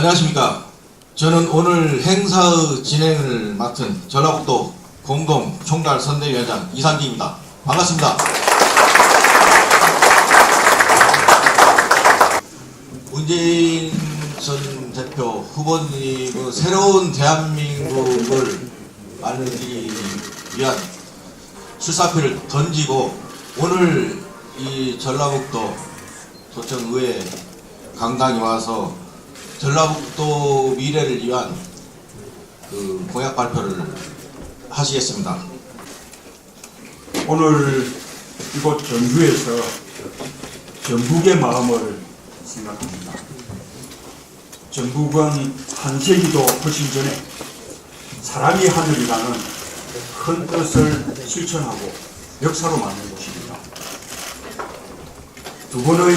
안녕하십니까. 저는 오늘 행사의 진행을 맡은 전라북도 공동 총괄 선대위원장 이상기입니다. 반갑습니다. 문재인 전 대표 후보님의 새로운 대한민국을 만들기 위한 출사표를 던지고 오늘 이 전라북도 도청의회 강당에 와서 전라북도 미래를 위한 그 공약 발표를 하시겠습니다. 오늘 이곳 전주에서 전북의 마음을 생각합니다. 전북은 한 세기도 훨씬 전에 사람이 하늘이라는 큰 뜻을 실천하고 역사로 만든 곳입니다. 두 번의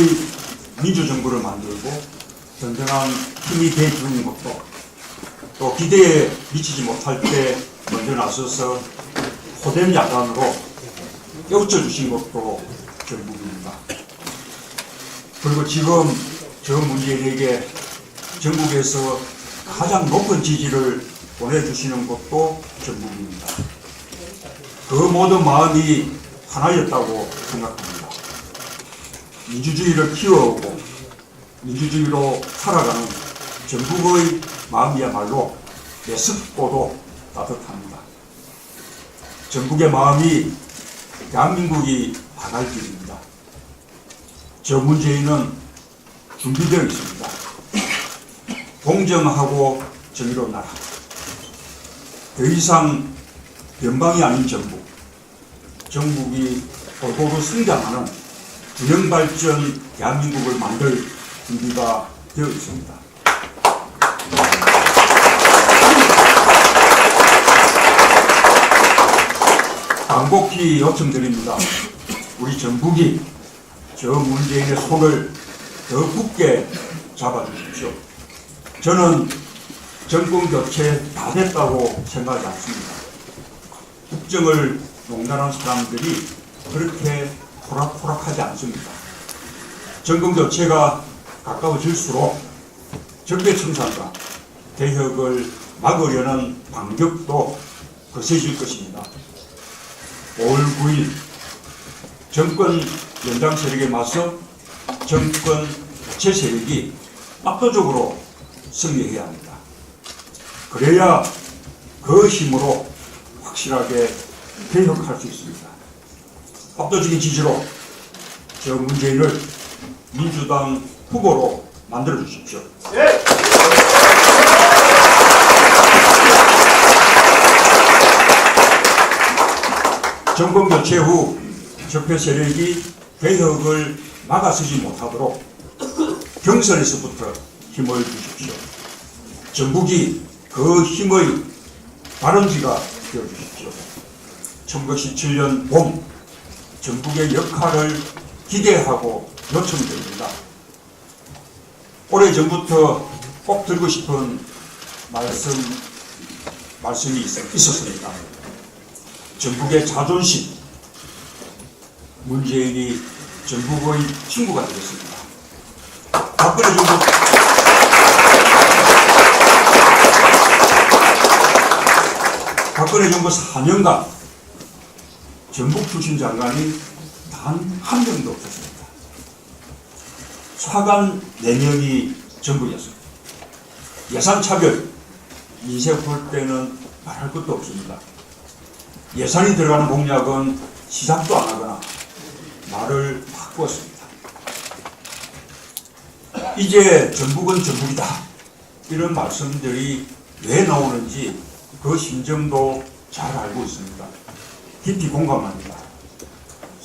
민주정부를 만들고 든든한 힘이 돼주는 것도 또 기대에 미치지 못할 때 먼저 나서서 호된 야단으로 깨우쳐 주신 것도 전북입니다. 그리고 지금 저 문재인에게 전국에서 가장 높은 지지를 보내주시는 것도 전북입니다. 그 모든 마음이 하나였다고 생각합니다. 민주주의를 키워오고 민주주의로 살아가는 전북의 마음이야말로 매습고도 따뜻합니다. 전북의 마음이 대한민국이 나갈 길입니다. 저 문재인은 준비되어 있습니다. 공정하고 정의로운 나라. 더 이상 변방이 아닌 전북. 전국이 골고루 성장하는 균형 발전 대한민국을 만들 준비가 되어 있습니다. 간곡히 요청드립니다. 우리 전북이 저 문재인의 손을 더 굳게 잡아주십시오. 저는 정권 교체 다 됐다고 생각하지 않습니다. 국정을 농단하는 사람들이 그렇게 호락호락하지 않습니다. 정권 교체가 가까워질수록 적폐 청산과 개혁을 막으려는 반격도 거세질 것입니다. 5월 9일 정권 연장 세력에 맞서 정권 제 세력이 압도적으로 승리해야 합니다. 그래야 그 힘으로 확실하게 개혁할 수 있습니다. 압도적인 지지로 저 문재인을 민주당 후보로 만들어 주십시오. 정권 교체 후 적폐 세력이 개혁을 막아서지 못하도록 경선에서부터 힘을 주십시오. 전북이 그 힘의 발원지가 되어 주십시오. 1917년 봄 전북의 역할을 기대하고 요청드립니다. 오래전부터 꼭 들고 싶은 말씀, 말씀이 있- 있었습니다. 전북의 자존심, 문재인이 전북의 친구가 되겠습니다. 박근혜 정부 박근혜 정부 4년간 전북 출신 장관이 단 한 명도 없었습니다. 차관 4명이 전북이었습니다. 예산 차별, 인쇄 볼 때는 말할 것도 없습니다. 예산이 들어가는 공약은 시작도 안 하거나 말을 바꾸었습니다. 이제 전북은 전북이다. 이런 말씀들이 왜 나오는지 그 심정도 잘 알고 있습니다. 깊이 공감합니다.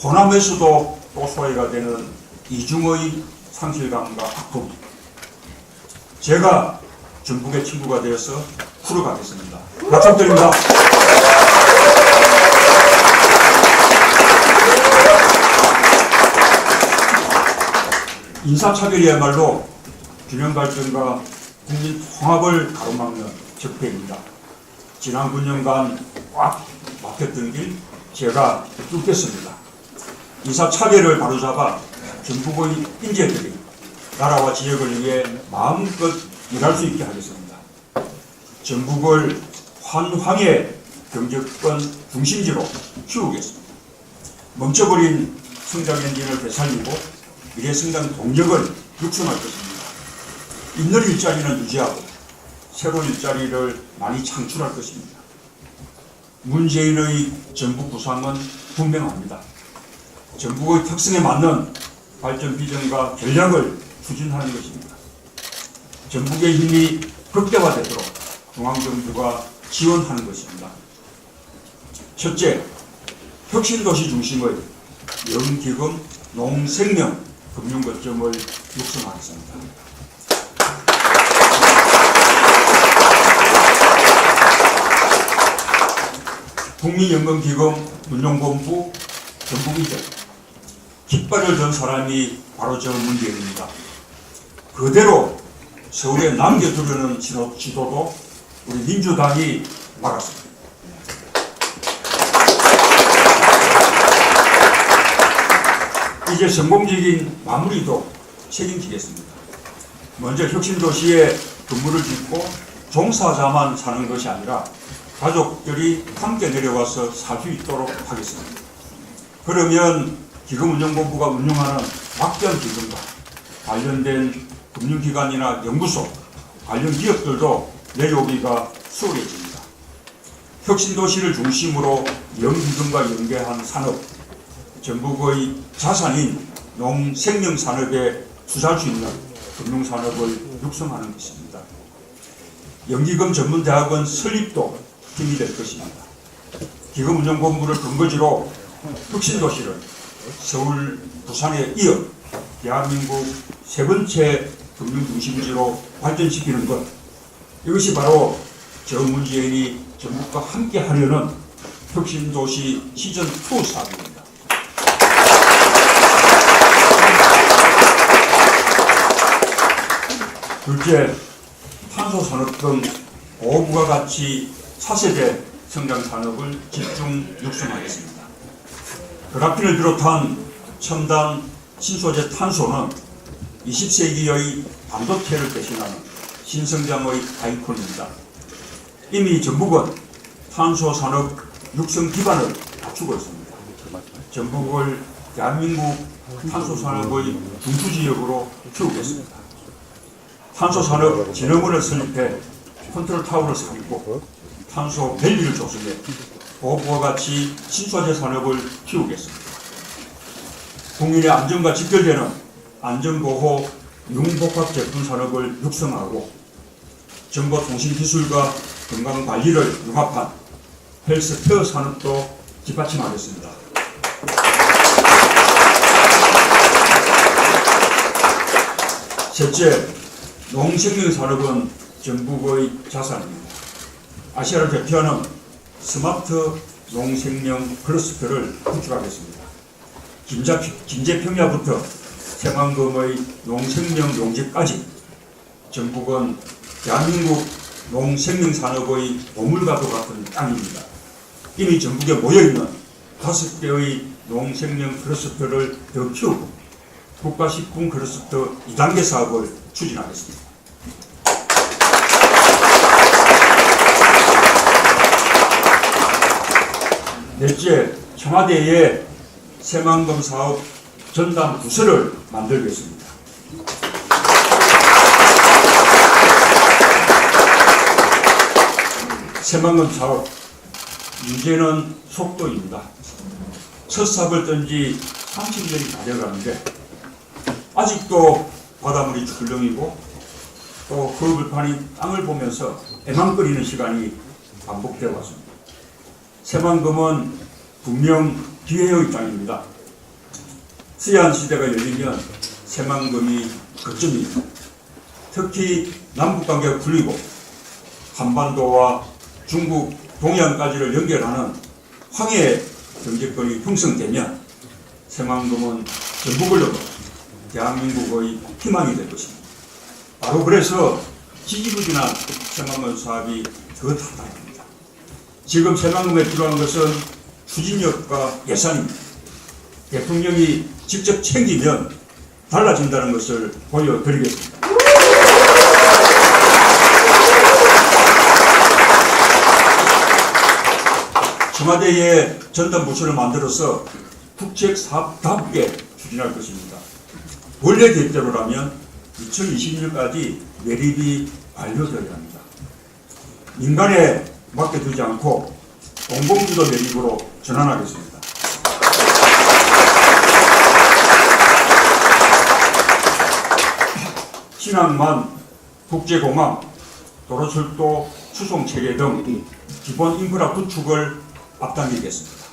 호남에서도 또 소외가 되는 이중의 상실감과 아픔. 제가 전북의 친구가 되어서 풀어가겠습니다. 박수 드립니다. 인사차별이야말로 균형 발전과 국민 통합을 가로막는 적폐입니다. 지난 9년간 꽉 막혔던 길 제가 뚫겠습니다. 인사차별을 바로잡아 전북의 인재들이 나라와 지역을 위해 마음껏 일할 수 있게 하겠습니다. 전북을 환황의 경제권 중심지로 키우겠습니다. 멈춰버린 성장 엔진을 되살리고 미래 성장 동력을 육성할 것입니다. 있는 일자리는 유지하고 새로운 일자리를 많이 창출할 것입니다. 문재인의 전북 구상은 분명합니다. 전북의 특성에 맞는 발전 비전과 전략을 추진하는 것입니다. 전북의 힘이 극대화되도록 중앙정부가 지원하는 것입니다. 첫째, 혁신도시 중심의 영기금, 농생명, 금융거점을 육성하겠습니다. 국민연금기금 운용본부 전북이전 깃발을 든 사람이 바로 저 문재인입니다. 그대로 서울에 남겨두려는 지도, 지도도 우리 민주당이 막았습니다. 이제 성공적인 마무리도 책임지겠습니다. 먼저 혁신도시에 건물을 짓고 종사자만 사는 것이 아니라 가족들이 함께 내려와서 살 수 있도록 하겠습니다. 그러면 기금운용본부가 운영하는 막대한 기금과 관련된 금융기관이나 연구소, 관련 기업들도 내려오기가 수월해집니다. 혁신도시를 중심으로 연기금과 연계한 산업, 전북의 자산인 농생명산업에 투자할 수 있는 금융산업을 육성하는 것입니다. 연기금 전문대학원 설립도 힘이 될 것입니다. 기금운용본부를 근거지로 혁신도시를 서울, 부산에 이어 대한민국 세 번째 금융중심지로 발전시키는 것 이것이 바로 저 문재인이 전국과 함께 하려는 혁신도시 시즌2 사업입니다. 둘째, 탄소산업 등 고부가 가치 차세대 성장 산업을 집중 육성하겠습니다. 그라핀을 비롯한 첨단 신소재 탄소는 20세기의 반도체를 대신하는 신성장의 아이콘입니다. 이미 전북은 탄소 산업 육성 기반을 갖추고 있습니다. 전북을 대한민국 탄소 산업의 중추 지역으로 키우겠습니다. 탄소 산업 진흥원을 설립해 컨트롤 타워를 세우고 탄소 밸리를 조성해 고부와 같이 신소재 산업을 키우겠습니다. 국민의 안전과 직결되는 안전보호 융복합 제품 산업을 육성하고 정보통신기술과 건강관리를 융합한 헬스케어 산업도 뒷받침하겠습니다. 셋째, 농식물 산업은 전북의 자산입니다. 아시아를 대표하는 스마트 농생명 클러스터를 구축하겠습니다. 김제평야부터 새만금의 농생명 용지까지 전북은 대한민국 농생명 산업의 보물과도 같은 땅입니다. 이미 전북에 모여있는 다섯 개의 농생명 클러스터를 더 키우고 국가식품 클러스터 2단계 사업을 추진하겠습니다. 넷째, 청와대에 새만금 사업 전담 부서를 만들겠습니다. 새만금 사업 문제는 속도입니다. 첫 삽을 던지 30년이 다 되어가는데 아직도 바닷물이 출렁이고 또 그물판이 땅을 보면서 애망거리는 시간이 반복되어 왔습니다. 새만금은 분명 기회의 땅입니다. 수양 시대가 열리면 새만금이 거점입니다. 특히 남북관계가 풀리고 한반도와 중국 동해안까지를 연결하는 황해 경제권이 형성되면 새만금은 전북을 넘어 대한민국의 희망이 될 것입니다. 바로 그래서 지지부진한 새만금 사업이 더 타당합니다. 지금 재난금에 필요한 것은 추진력과 예산입니다. 대통령이 직접 챙기면 달라진다는 것을 보여드리겠습니다. 청와대에 전담부서를 만들어서 국책사업답게 추진할 것입니다. 원래 계획대로라면 2020년까지 매립이 완료되어야 합니다. 민간의 맡겨두지 않고 공공주도 매립으로 전환하겠습니다. 신항만, 국제공항, 도로철도, 수송체계 등 기본 인프라 구축을 앞당기겠습니다.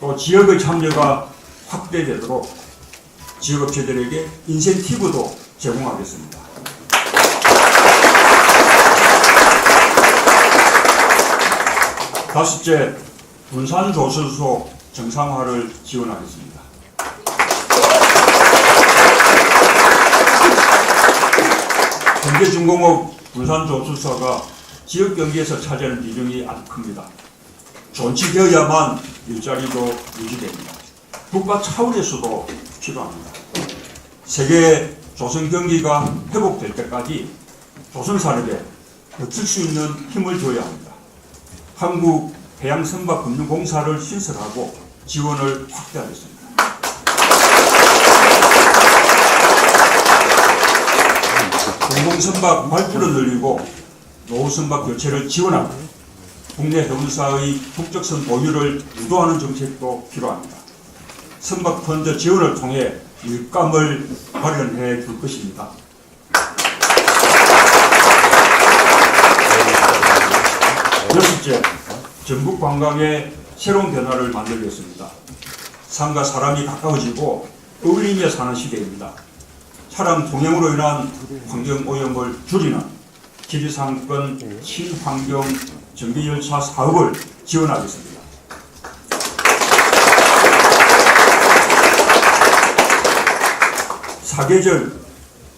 또 지역의 참여가 확대되도록 지역업체들에게 인센티브도 제공하겠습니다. 다섯째, 군산 조선소 정상화를 지원하겠습니다. 현대중공업 군산 조선소가 지역 경기에서 차지하는 비중이 아주 큽니다. 존치되어야만 일자리도 유지됩니다. 국가 차원에서도 필요합니다. 세계 조선 경기가 회복될 때까지 조선 산업에 버틸 수 있는 힘을 줘야 합니다. 한국 해양선박금융공사를 신설하고 지원을 확대하겠습니다. 공공선박 발주를 늘리고 노후선박 교체를 지원하고 국내 해운사의 국적선 보유를 유도하는 정책도 필요합니다. 선박 펀드 지원을 통해 일감을 마련해 줄 것입니다. 여섯째, 전북 관광의 새로운 변화를 만들겠습니다. 삶과 사람이 가까워지고 어울리며 사는 시대입니다. 차량 통행으로 인한 환경 오염을 줄이는 지리상권 친환경 전기열차 사업을 지원하겠습니다. 사계절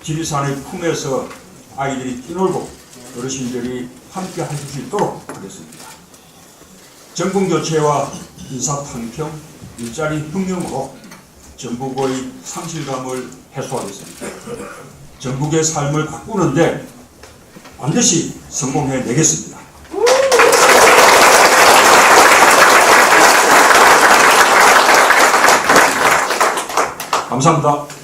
지리산의 품에서 아이들이 뛰놀고 어르신들이 함께 하실 수 있도록 하겠습니다. 정권 교체와 인사탕평, 일자리 혁명으로 전북의 상실감을 해소하겠습니다. 전북의 삶을 바꾸는데 반드시 성공해 내겠습니다. 감사합니다.